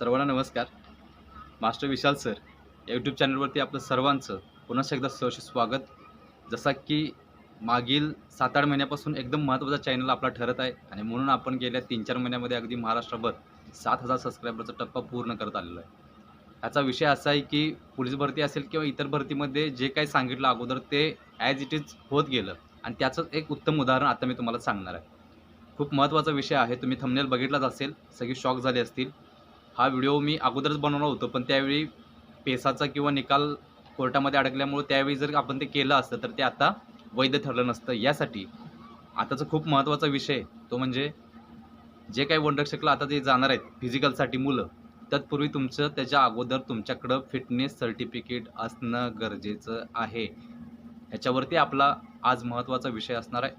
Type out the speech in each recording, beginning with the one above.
सर्वांना नमस्कार. Master Vishal sir या यूट्यूब चॅनलवरती आपलं सर्वांचं पुन्हा एकदा सहर्ष स्वागत. जसा की मागील सात आठ महिन्यापासून एकदम महत्त्वाचा चॅनल आपला ठरत आहे आणि म्हणून आपण गेल्या तीन चार महिन्यामध्ये अगदी महाराष्ट्रभर सात हजार सबस्क्रायबरचा टप्पा पूर्ण करत आलेला आहे. याचा विषय असा आहे की पोलीस भरती असेल किंवा इतर भरतीमध्ये जे काही सांगितलं अगोदर ते ॲज इट इज होत गेलं. आणि त्याचं एक उत्तम उदाहरण आता मी तुम्हाला सांगणार आहे. खूप महत्त्वाचा विषय आहे तुम्ही थंबनेल बघितलाच असेल सगळी शॉक झाले असतील. हा व्हिडिओ मी अगोदरच बनवला होतो पण त्यावेळी पेसाचा किंवा निकाल कोर्टामध्ये अडकल्यामुळे त्यावेळी जर आपण ते केलं असतं तर ते आता वैध ठरलं नसतं. यासाठी आताचा खूप महत्त्वाचा विषय तो म्हणजे जे काही वनरक्षकला आता ते जाणार आहेत फिजिकलसाठी मुलं तत्पूर्वी तुमचं त्याच्या अगोदर तुमच्याकडं फिटनेस सर्टिफिकेट असणं गरजेचं आहे. ह्याच्यावरती आपला आज महत्त्वाचा विषय असणार आहे.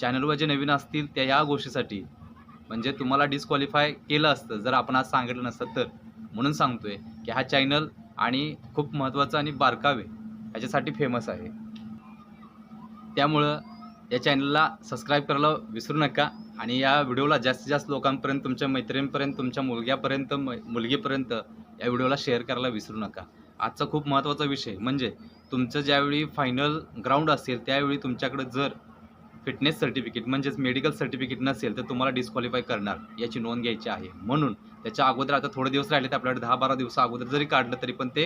चॅनलवर जे नवीन असतील त्या या गोष्टीसाठी म्हणजे तुम्हाला डिस्क्वालिफाय केलं असतं जर आपण आज सांगितलं नसतं तर. म्हणून सांगतोय की हा चॅनल आणि खूप महत्त्वाचा आणि बारकावे ह्याच्यासाठी फेमस आहे. त्यामुळं या चॅनलला सबस्क्राईब करायला विसरू नका आणि या व्हिडिओला जास्तीत जास्त लोकांपर्यंत तुमच्या मैत्रिणींपर्यंत तुमच्या मुलग्यापर्यंत म मुलगीपर्यंत या व्हिडिओला शेअर करायला विसरू नका. आजचा खूप महत्त्वाचा विषय म्हणजे तुमचं ज्यावेळी फायनल ग्राउंड असेल त्यावेळी तुमच्याकडे जर फिटनेस सर्टिफिकेट म्हणजेच मेडिकल सर्टिफिकेट नसेल तर तुम्हाला डिस्क्वालिफाय करणार. याची नोंद घ्यायची आहे. म्हणून त्याच्या अगोदर आता थोडे दिवस राहिले तर आपल्याकडे दहा बारा दिवसा अगोदर जरी काढलं तरी पण ते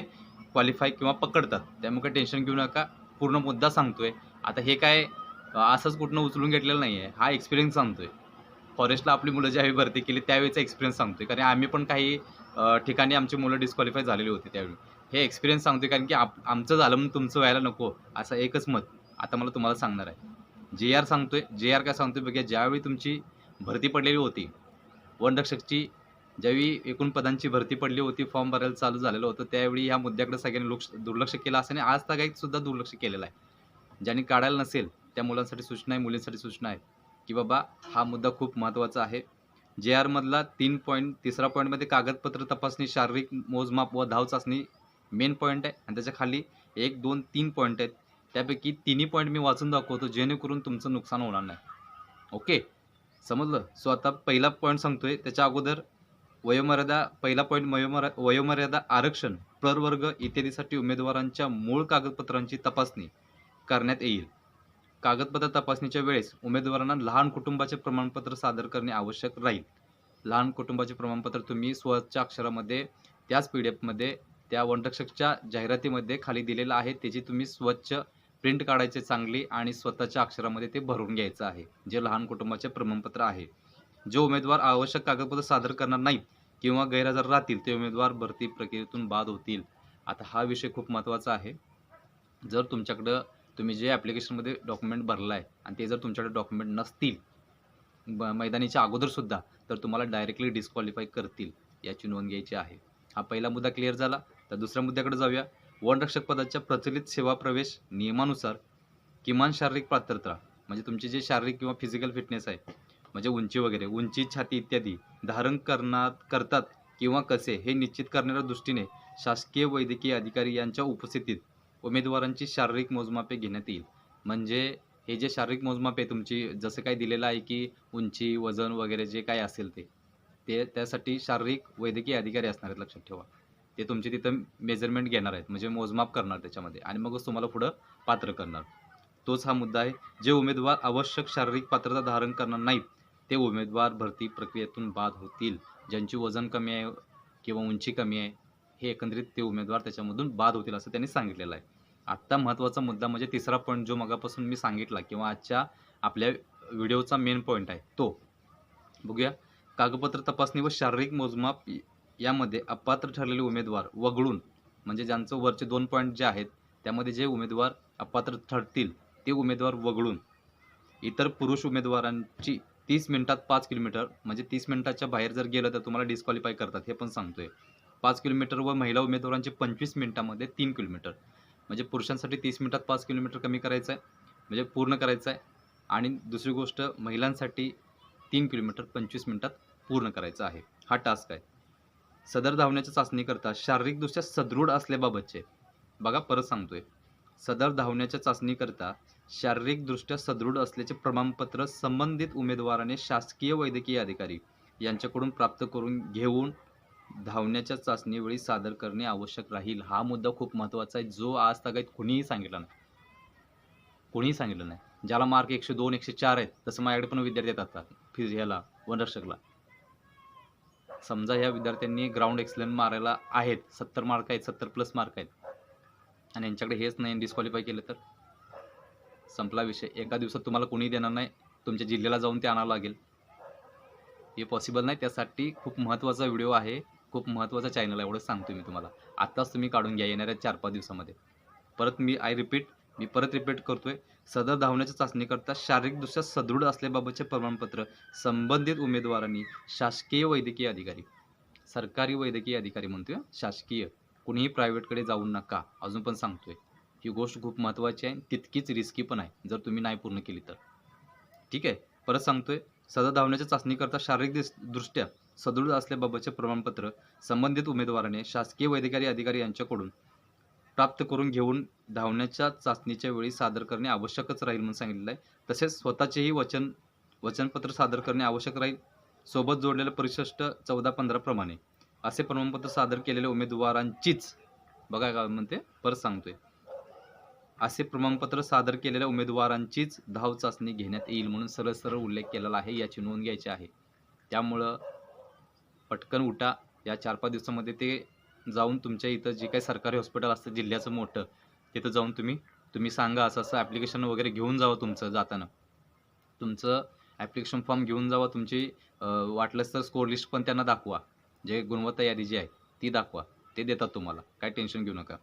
क्वालिफाय किंवा पकडतात. त्यामुळे काही टेन्शन घेऊ नका. पूर्ण मुद्दा सांगतोय. आता हे काय असंच कुठनं उचलून घेतलेलं नाही आहे हा एक्सपिरियन्स सांगतोय. फॉरेस्टला आपली मुलं ज्यावेळी भरती केली त्यावेळीचा एक्सपिरियन्स सांगतोय. कारण आम्ही पण काही ठिकाणी आमची मुलं डिस्क्वालिफाय झालेली होती त्यावेळी. हे एक्सपिरियन्स सांगतोय कारण की आप आमचं झालं म्हणून तुमचं व्हायला नको. असं एकच मत आता मला तुम्हाला सांगणार आहे. जे आर सांगतोय जे आर काय सांगतोय बघा ज्यावेळी तुमची भरती पडलेली होती वनरक्षकची ज्यावेळी एकूण पदांची भरती पडली होती फॉर्म भरायला चालू झालेलं होतं त्यावेळी ह्या मुद्द्याकडे सगळ्यांनी लक्ष दुर्लक्ष केलं असं आणि आज तागायत सुद्धा दुर्लक्ष केलेलं आहे. ज्यांनी काढायला नसेल त्या मुलांसाठी सूचना आहे मुलींसाठी सूचना आहे की बाबा हा मुद्दा खूप महत्त्वाचा आहे. जे आरमधला तीन पॉईंट तिसरा पॉईंटमध्ये कागदपत्र तपासणी शारीरिक मोजमाप व धाव चाचणी मेन पॉईंट आहे. आणि त्याच्याखाली एक दोन तीन पॉईंट आहेत. त्यापैकी तिन्ही पॉईंट मी वाचून दाखवतो जेणेकरून तुमचं नुकसान होणार नाही. ओके समजलं? सो आता पहिला पॉईंट सांगतोय. त्याच्या अगोदर वयोमर्यादा पहिला पॉईंट वयोमर्या वयोमर्यादा आरक्षण प्रवर्ग इत्यादीसाठी उमेदवारांच्या मूळ कागदपत्रांची तपासणी करण्यात येईल. कागदपत्र तपासणीच्या वेळेस उमेदवारांना लहान कुटुंबाचे प्रमाणपत्र सादर करणे आवश्यक राहील. लहान कुटुंबाचे प्रमाणपत्र तुम्ही स्वतःच्या अक्षरामध्ये त्याच पी डी एफमध्ये त्या वनरक्षकच्या जाहिरातीमध्ये खाली दिलेलं आहे. त्याची तुम्ही स्वच्छ प्रिंट काढायचे चांगली आणि स्वतःच्या अक्षरामध्ये ते भरून घ्यायचं आहे जे लहान कुटुंबाचे प्रमाणपत्र आहे. जे उमेदवार आवश्यक कागदपत्र सादर करणार नाहीत किंवा गैरहजर राहतील ते उमेदवार भरती प्रक्रियेतून बाद होतील. आता हा विषय खूप महत्त्वाचा आहे. जर तुमच्याकडं तुम्ही जे ॲप्लिकेशनमध्ये डॉक्युमेंट भरला आहे आणि ते जर तुमच्याकडे डॉक्युमेंट नसतील ब मैदानीच्या अगोदरसुद्धा तर तुम्हाला डायरेक्टली डिस्क्वालिफाय करतील याची नोंद घ्यायची आहे. हा पहिला मुद्दा क्लिअर झाला. तर दुसऱ्या मुद्द्याकडे जाऊया. वनरक्षक पदाच्या प्रचलित सेवा प्रवेश नियमानुसार किमान शारीरिक पात्रता म्हणजे तुमची जे शारीरिक किंवा फिजिकल फिटनेस आहे म्हणजे उंची वगैरे उंची छाती इत्यादी धारण करणार करतात किंवा कसे हे निश्चित करण्याच्या दृष्टीने शासकीय वैद्यकीय अधिकारी यांच्या उपस्थितीत उमेदवारांची शारीरिक मोजमापे घेण्यात येईल. म्हणजे हे जे शारीरिक मोजमाप आहे तुमची जसं काही दिलेलं आहे की उंची वजन वगैरे जे काय असेल ते ते त्यासाठी शारीरिक वैद्यकीय अधिकारी असणार आहेत लक्षात ठेवा. ते तुमचे तिथं मेजरमेंट घेणार आहेत. म्हणजे मोजमाप करणार त्याच्यामध्ये. आणि मगच तुम्हाला पुढं पात्र करणार. तोच हा मुद्दा आहे. जे उमेदवार आवश्यक शारीरिक पात्रता धारण करणार नाहीत ते उमेदवार भरती प्रक्रियेतून बाद होतील. ज्यांची वजन कमी आहे किंवा उंची कमी आहे हे एकंदरीत ते उमेदवार त्याच्यामधून बाद होतील असं त्यांनी सांगितलेलं आहे. आत्ता महत्त्वाचा मुद्दा म्हणजे तिसरा पॉईंट जो मगापासून मी सांगितला किंवा आजच्या आपल्या व्हिडिओचा मेन पॉईंट आहे तो. बघूया. कागदपत्र तपासणी व शारीरिक मोजमाप यामध्ये अपात्र ठरलेले उमेदवार वगळून म्हणजे ज्यांचं वरचे दोन पॉईंट जे आहेत त्यामध्ये जे उमेदवार अपात्र ठरतील ते उमेदवार वगळून. इतर पुरुष उमेदवारांची तीस मिनिटात पाच किलोमीटर म्हणजे तीस मिनिटाच्या बाहेर जर गेलं तर तुम्हाला डिस्क्वालिफाय करतात हे पण सांगतोय. पाच किलोमीटर व महिला उमेदवारांचे पंचवीस मिनिटामध्ये तीन किलोमीटर. म्हणजे पुरुषांसाठी तीस मिनिटात पाच किलोमीटर कमी करायचं आहे म्हणजे पूर्ण करायचं आहे आणि दुसरी गोष्ट महिलांसाठी तीन किलोमीटर पंचवीस मिनिटात पूर्ण करायचं आहे. हा टास्क आहे. सदर धावण्याच्या चाचणीकरता शारीरिकदृष्ट्या सदृढ असल्याबाबतचे. बघा परत सांगतोय. सदर धावण्याच्या चाचणीकरता शारीरिकदृष्ट्या सदृढ असल्याचे प्रमाणपत्र संबंधित उमेदवाराने शासकीय वैद्यकीय अधिकारी यांच्याकडून प्राप्त करून घेऊन धावण्याच्या चाचणीवेळी सादर करणे आवश्यक राहील. हा मुद्दा खूप महत्त्वाचा आहे. जो आज तगायत कुणीही सांगितला नाही. कुणीही सांगितलं नाही. ज्याला मार्क एकशे दोन एकशे चार आहेत तसं माझ्याकडे पण विद्यार्थी येतात आता फिज ह्याला वनरक्षकला. समजा ह्या विद्यार्थ्यांनी ग्राउंड एक्सलेंट मारायला आहेत सत्तर मार्क आहेत सत्तर प्लस मार्क आहेत. आणि यांच्याकडे हेच नाही डिस्क्वालिफाय केलं तर? संपला विषय. एका दिवसात तुम्हाला कोणी देणार नाही तुमच्या जिल्ह्याला जाऊन ते आणावं लागेल. हे पॉसिबल नाही. त्यासाठी खूप महत्त्वाचा व्हिडिओ आहे. खूप महत्त्वाचा चॅनल आहे एवढं सांगतो मी तुम्हाला. आत्ताच तुम्ही काढून घ्या येणाऱ्या चार पाच दिवसामध्ये. परत मी आय रिपीट मी परत रिपीट करतोय. सदर धावण्याच्या चाचणीकरता शारीरिकदृष्ट्या सदृढ असल्याबाबतचे प्रमाणपत्र संबंधित उमेदवारांनी शासकीय वैद्यकीय अधिकारी सरकारी वैद्यकीय अधिकारी म्हणतोय शासकीय कुणीही प्रायव्हेटकडे जाऊ नका अजून पण सांगतोय. ही गोष्ट खूप महत्त्वाची आहे तितकीच रिस्की पण आहे जर तुम्ही नाही पूर्ण केली तर. ठीक आहे? परत सांगतोय सदर धावण्याच्या चाचणीकरता शारीरिक दृष्ट्या सदृढ असल्याबाबतचे प्रमाणपत्र संबंधित उमेदवाराने शासकीय वैद्यकीय अधिकारी यांच्याकडून प्राप्त करून घेऊन धावण्याच्या चाचणीच्या वेळी सादर करणे आवश्यकच राहील म्हणून सांगितलेलं आहे. तसेच स्वतःचेही वचन वचनपत्र सादर करणे आवश्यक राहील. सोबत जोडलेलं परिशिष्ट चौदा पंधराप्रमाणे असे प्रमाणपत्र सादर केलेल्या उमेदवारांचीच बघा काय म्हणते परत सांगतोय. असे प्रमाणपत्र सादर केलेल्या उमेदवारांचीच धाव चाचणी घेण्यात येईल म्हणून सरळ सरळ उल्लेख केलेला आहे याची नोंद घ्यायची आहे. त्यामुळं पटकन उठा. या चार पाच दिवसामध्ये ते जाऊन तुमच्या इथं जे काही सरकारी हॉस्पिटल असतं जिल्ह्याचं मोठं तिथं जाऊन तुम्ही तुम्ही सांगा असं असं ॲप्लिकेशन वगैरे घेऊन जावं तुमचं जाताना. तुमचं ॲप्लिकेशन फॉर्म घेऊन जावा तुमची वाटलंच तर स्कोर लिस्ट पण त्यांना दाखवा. जे गुणवत्ता यादी जी आहे ती दाखवा. ते देतात तुम्हाला. काय टेन्शन घेऊ नका.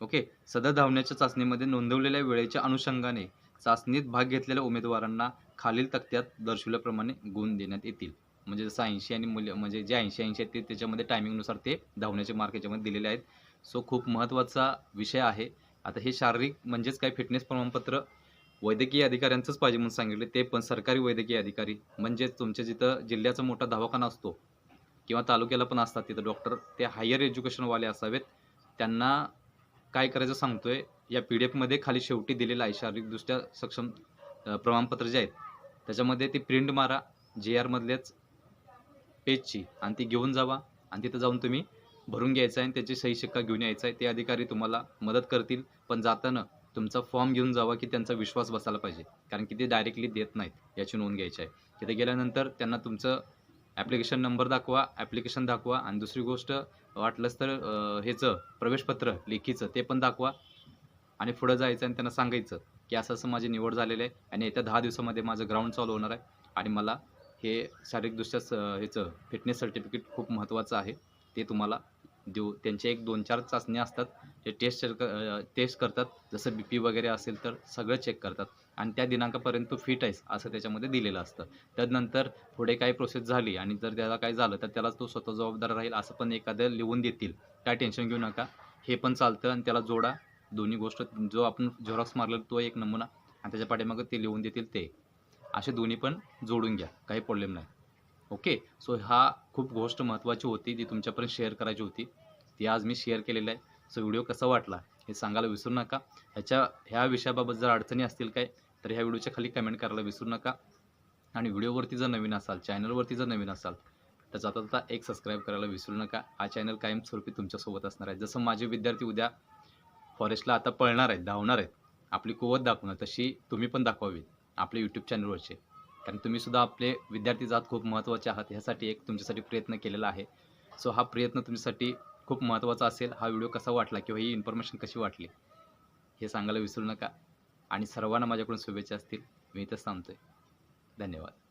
ओके सदर धावण्याच्या चाचणीमध्ये नोंदवलेल्या वेळेच्या अनुषंगाने चाचणीत भाग घेतलेल्या उमेदवारांना खालील तक्त्यात दर्शवल्याप्रमाणे गुण देण्यात येतील. म्हणजे जसं ऐंशी आणि मूल्य म्हणजे जे ऐंशी ऐंशी आहेत ते त्याच्यामध्ये टायमिंगनुसार ते धावण्याचे मार्क याच्यामध्ये दिलेले आहेत. सो खूप महत्त्वाचा विषय आहे. आता हे शारीरिक म्हणजेच काय? फिटनेस प्रमाणपत्र वैद्यकीय अधिकाऱ्यांचंच पाहिजे म्हणून सांगितले. ते पण सरकारी वैद्यकीय अधिकारी. म्हणजेच तुमच्या जिथं जिल्ह्याचा मोठा दवाखाना असतो किंवा तालुक्याला पण असतात तिथं डॉक्टर ते हायर एज्युकेशनवाले असावेत. त्यांना काय करायचं सांगतोय? या पी डी एफमध्ये खाली शेवटी दिलेलं आहे. शारीरिकदृष्ट्या सक्षम प्रमाणपत्र जे आहेत त्याच्यामध्ये ती प्रिंट मारा. जे आरमधलेच पेजची. आणि ती घेऊन जावा. आणि तिथं जाऊन तुम्ही भरून घ्यायचं आहे आणि त्याची सही शिक्का घेऊन यायचा आहे. ते अधिकारी तुम्हाला मदत करतील. पण जाताना तुमचा फॉर्म घेऊन जावा की त्यांचा विश्वास बसायला पाहिजे. कारण की ते डायरेक्टली देत नाहीत. याची नोंद घ्यायची आहे. तिथे गेल्यानंतर त्यांना तुमचं ॲप्लिकेशन नंबर दाखवा ॲप्लिकेशन दाखवा. आणि दुसरी गोष्ट वाटलंच तर ह्याचं प्रवेशपत्र लेखीचं ते पण दाखवा. आणि पुढं जायचं आणि त्यांना सांगायचं की असं असं माझी निवड झालेली आहे. आणि येत्या दहा दिवसामध्ये माझं ग्राउंड चालू होणार आहे. आणि मला हे शारीरिकदृष्ट्या स ह्याचं फिटनेस सर्टिफिकेट खूप महत्त्वाचं आहे. ते तुम्हाला देऊ त्यांच्या एक दोन चार चाचण्या असतात. ते टेस्ट टेस्ट करतात. जसं बी पी वगैरे असेल तर सगळं चेक करतात. आणि त्या दिनांकापर्यंत तू फिट आहेस असं त्याच्यामध्ये दिलेलं असतं. त्यानंतर पुढे काही प्रोसेस झाली आणि जर त्याला काय झालं तर त्याला तो स्वतः जबाबदार राहील असं पण एखादं लिहून देतील. काय टेन्शन घेऊ नका. हे पण चालतं आणि त्याला जोडा. दोन्ही गोष्ट जो आपण झेरॉक्स मारलेला तो एक नमुना. आणि त्याच्या पाठीमागं ते लिहून देतील ते. असे दोन्ही पण जोडून घ्या. काही प्रॉब्लेम नाही. ओके सो हा खूप गोष्ट महत्त्वाची होती जी तुमच्यापर्यंत शेअर करायची होती. ती आज मी शेअर केलेलं आहे. सो व्हिडिओ कसा वाटला हे सांगायला विसरू नका. ह्याच्या ह्या विषयाबाबत जर अडचणी असतील काय तर ह्या व्हिडिओच्या खाली कमेंट करायला विसरू नका. आणि व्हिडिओवरती जर नवीन असाल चॅनलवरती जर नवीन असाल तर जाता जाता एक सबस्क्राईब करायला विसरू नका. हा चॅनल कायमस्वरूपी तुमच्यासोबत असणार आहे. जसं माझे विद्यार्थी उद्या फॉरेस्टला आता पळणार आहेत धावणार आहेत. आपली कुवत दाखवणार तशी तुम्ही पण दाखवावी आपल्या यूट्यूब चॅनलवरचे कारण तुम्हीसुद्धा आपले विद्यार्थी जात खूप महत्त्वाचे आहात. ह्यासाठी एक तुमच्यासाठी प्रयत्न केलेला आहे. सो हा प्रयत्न तुमच्यासाठी खूप महत्त्वाचा असेल. हा व्हिडिओ कसा वाटला किंवा ही इन्फॉर्मेशन कशी वाटली हे सांगायला विसरू नका. आणि सर्वांना माझ्याकडून शुभेच्छा असतील. मी इथंच थांबतोय. धन्यवाद.